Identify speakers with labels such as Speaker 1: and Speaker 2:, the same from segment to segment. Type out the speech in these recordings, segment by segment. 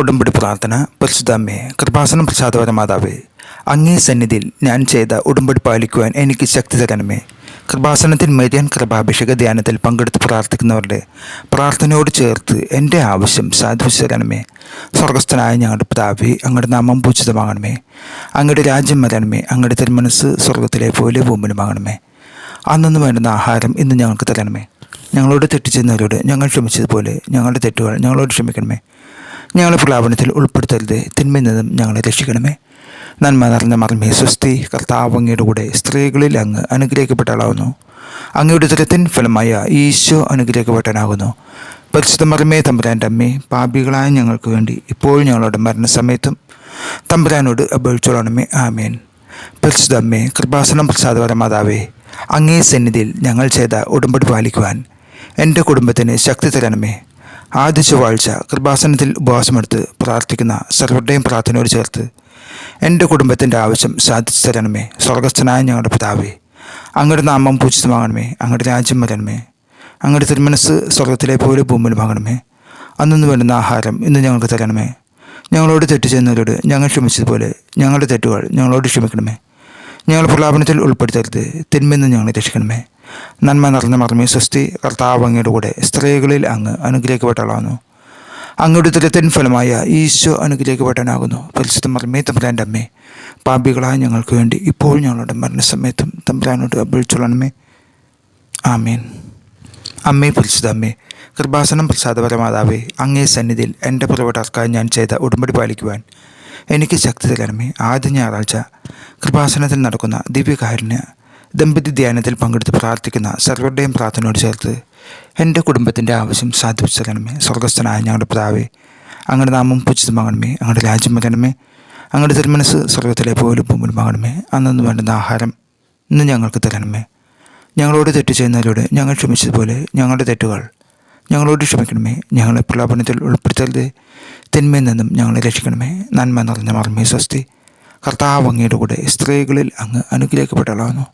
Speaker 1: ഉടമ്പടി പ്രാർത്ഥന പരിശുദ്ധമ്മേ കൃപാസനം പ്രസാദവര മാതാവേ അങ്ങേ സന്നിധിയിൽ ഞാൻ ചെയ്ത ഉടമ്പടി പാലിക്കുവാൻ എനിക്ക് ശക്തി തരണമേ. കൃപാസനത്തിൽ മെരിയൻ കൃപാഭിഷേക ധ്യാനത്തിൽ പങ്കെടുത്ത് പ്രാർത്ഥിക്കുന്നവരുടെ പ്രാർത്ഥനയോട് ചേർത്ത് എന്റെ ആവശ്യം സാധിച്ചു തരണമേ. സ്വർഗസ്ഥനായ ഞങ്ങളുടെ പിതാവി അങ്ങയുടെ നാമം പൂജിതമാകണമേ. അങ്ങയുടെ രാജ്യം വരണമേ അങ്ങയുടെ തിരുമനസ് സ്വർഗത്തിലെ പോലെ ഭൂമിയിലുമാകണമേ അന്നു വേണ്ടുന്ന ആഹാരം ഇന്ന് ഞങ്ങൾക്ക് തരണമേ. ഞങ്ങളോട് തെറ്റ് ചെയ്യുന്നവരോട് ഞങ്ങൾ ക്ഷമിച്ചതുപോലെ ഞങ്ങളുടെ തെറ്റുകൾ ഞങ്ങളോട് ക്ഷമിക്കണമേ. ഞങ്ങളെ പ്രലാപനത്തിൽ ഉൾപ്പെടുത്തരുത്. തിന്മയിൽ നിന്നും ഞങ്ങളെ രക്ഷിക്കണമേ. നന്മ നിറഞ്ഞ മർമ്മേ സ്വസ്തി. കർത്താവ് അങ്ങയുടെ കൂടെ സ്ത്രീകളിൽ അങ്ങ് അനുഗ്രഹിക്കപ്പെട്ട ആളാവുന്നു അങ്ങയുടെ ദുരത്തിൻ ഫലമായ ഈശോ അനുഗ്രഹിക്കപ്പെട്ടനാകുന്നു പരിശുദ്ധ മർമ്മേ തമ്പുരാന്റെ അമ്മേ പാപികളായ ഞങ്ങൾക്ക് വേണ്ടി ഇപ്പോഴും ഞങ്ങളുടെ മരണസമയത്തും തമ്പുരാനോട് അപേക്ഷിച്ചോളണമേ. ആമേൻ. പരിശുദ്ധ അമ്മേ കൃപാസനം പ്രസാദപര മാതാവേ അങ്ങേ സന്നിധിയിൽ ഞങ്ങൾ ചെയ്ത ഉടമ്പടി പാലിക്കുവാൻ എന്റെ കുടുംബത്തിന് ശക്തി തരണമേ. ആദ്യ ചൊവ്വാഴ്ച കൃപാസനത്തിൽ ഉപവാസമെടുത്ത് പ്രാർത്ഥിക്കുന്ന സർവരുടെയും പ്രാർത്ഥനയോട് ചേർത്ത് എന്റെ കുടുംബത്തിന്റെ ആവശ്യം സാധിച്ചു തരണമേ. സ്വർഗസ്ഥനായ ഞങ്ങളുടെ പിതാവേ അങ്ങയുടെ നാമം പൂജിതമാകണമേ. അങ്ങയുടെ രാജ്യം വരണമേ. അങ്ങയുടെ തിരുമനസ് സ്വർഗത്തിലെ പോലെ ഭൂമിയിൽ ഭൂമിയിലുമാകണമേ അന്നു വേണ്ടുന്ന ആഹാരം ഇന്ന് ഞങ്ങൾക്ക് തരണമേ. ഞങ്ങളോട് തെറ്റ് ചെയ്യുന്നവരോട് ഞങ്ങൾ ക്ഷമിച്ചതുപോലെ ഞങ്ങളുടെ തെറ്റുകൾ ഞങ്ങളോട് ക്ഷമിക്കണമേ. ഞങ്ങൾ പ്രലാപനത്തിൽ ഉൾപ്പെടുത്തരുത്. തിന്മെന്ന് ഞങ്ങൾ രക്ഷിക്കണമേ. നന്മ നിറഞ്ഞ മറമേ സ്വസ്തി കർത്താവ് അങ്ങയുടെ കൂടെ സ്ത്രീകളിൽ അങ്ങ് അനുഗ്രഹിക്കപ്പെട്ടാളാകുന്നു അങ്ങയുടെ തിരത്തിൻ ഫലമായ ഈശോ അനുഗ്രഹിക്കപ്പെട്ടനാകുന്നു പരിശുദ്ധ മറമേ തമ്പുരാന്റെ അമ്മേ പാപികളായ ഞങ്ങൾക്ക് വേണ്ടി ഇപ്പോൾ ഞങ്ങളുടെ മരണസമയത്തും തമ്പുരാനോട് അപേക്ഷിച്ചോളണമേ. ആമേൻ. അമ്മേ പരിശുദ്ധ അമ്മേ കൃപാസനം പ്രസാദപരമാതാവേ അങ്ങേ സന്നിധിയിൽ എന്റെ പുറവിടർക്കായി ഞാൻ ചെയ്ത ഉടമ്പടി പാലിക്കുവാൻ എനിക്ക് ശക്തി തരണമേ. ആദ്യ ഞായറാഴ്ച കൃപാസനത്തിൽ നടക്കുന്ന ദിവ്യകാരുണ്യ ദമ്പതി ധ്യാനത്തിൽ പങ്കെടുത്ത് പ്രാർത്ഥിക്കുന്ന സർവരുടെയും പ്രാർത്ഥനയോട് ചേർത്ത് എന്റെ കുടുംബത്തിന്റെ ആവശ്യം സാധിപ്പിച്ചു തരണമേ സ്വർഗസ്ഥനായ ഞങ്ങളുടെ പിതാവേ അങ്ങയുടെ നാമം പൂജിതമാകണമേ. അങ്ങയുടെ രാജ്യം വരണമേ. അങ്ങയുടെ തിരുമനസ് സ്വർഗത്തിലെ പോലും ഭൂമിലുമാകണമേ അന്നു വേണ്ടുന്ന ആഹാരം ഇന്ന് ഞങ്ങൾക്ക് തരണമേ. ഞങ്ങളോട് തെറ്റ് ചെയ്യുന്നതിലൂടെ ഞങ്ങൾ ക്ഷമിച്ചതുപോലെ ഞങ്ങളുടെ തെറ്റുകൾ ഞങ്ങളോട് ക്ഷമിക്കണമേ. ഞങ്ങളെ പ്രലാപനത്തിൽ ഉൾപ്പെടുത്തരുത്. തിന്മയിൽ നിന്നും ഞങ്ങളെ രക്ഷിക്കണമേ. നന്മ നിറഞ്ഞ മറമേ സ്വസ്തി. കർത്താവ് അങ്ങയുടെ കൂടെ സ്ത്രീകളിൽ അങ്ങ് അനുഗ്രഹിക്കപ്പെട്ടവളാകുന്നു.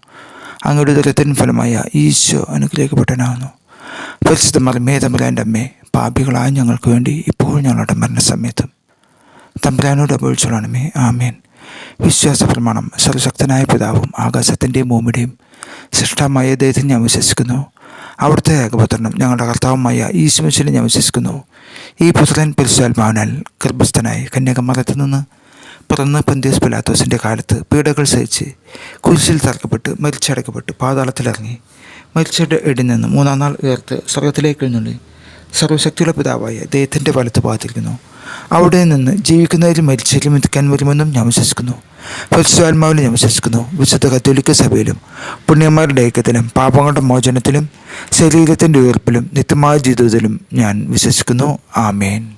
Speaker 1: അങ്ങയുടെ ദുരത്തിൻ ഫലമായ ഈശോ അനുഗ്രഹിക്കപ്പെട്ടനാകുന്നു പരിശുദ്ധ മറമേ തമ്പുരാന്റെ അമ്മേ പാപികളായ ഞങ്ങൾക്ക് വേണ്ടി ഇപ്പോൾ ഞങ്ങളുടെ മരണസമയത്തും തമ്പുരാനോട് അപേക്ഷിച്ചോളണമേ. ആമേൻ. വിശ്വാസ പ്രമാണം സർവശക്തനായ പിതാവും ആകാശത്തിന്റെയും ഭൂമിയുടെയും സൃഷ്ടമായ ദൈവത്തിൽ ഞാൻ വിശ്വസിക്കുന്നു. അവിടുത്തെ ഏകപുത്രനും ഞങ്ങളുടെ കർത്താവുമായ ഈശ്വരനെ ഞാൻ വിശ്വസിക്കുന്നു. ഈ പുത്രൻ പരിശുദ്ധാത്മാവിനാൽ ഗർഭസ്ഥനായി കന്യാകുമാരത്തിൽ നിന്ന് പിറന്ന് പന്തിയസ് പിലാത്തോസിന്റെ കാലത്ത് പീഡകൾ സഹിച്ച് കുരിശിൽ തറക്കപ്പെട്ട് മരിച്ചടക്കപ്പെട്ട് പാതാളത്തിലിറങ്ങി. മരിച്ചയുടെ ഇടിൽ നിന്ന് മൂന്നാം നാൾ ഉയർത്ത് സ്വർഗത്തിലേക്ക് എഴുന്നള്ളി. സർവശക്തിയുള്ള പിതാവായ ദൈവത്തിന്റെ വലത്ത് പാതിരിക്കുന്നു അവിടെ നിന്ന് ജീവിക്കുന്നതിലും മരിച്ചതിലും എത്തിക്കാൻ വരുമെന്നും ഞാൻ വിശ്വസിക്കുന്നു. പരിശുദ്ധാത്മാവിലും ഞാൻ വിശ്വസിക്കുന്നു. വിശുദ്ധ കത്തോലിക്ക സഭയിലും പുണ്യന്മാരുടെ ഐക്യത്തിലും പാപങ്ങളുടെ മോചനത്തിലും ശരീരത്തിന്റെ ഉയർപ്പിലും നിത്യമായ ജീവിതത്തിലും ഞാൻ വിശ്വസിക്കുന്നു. ആമേൻ.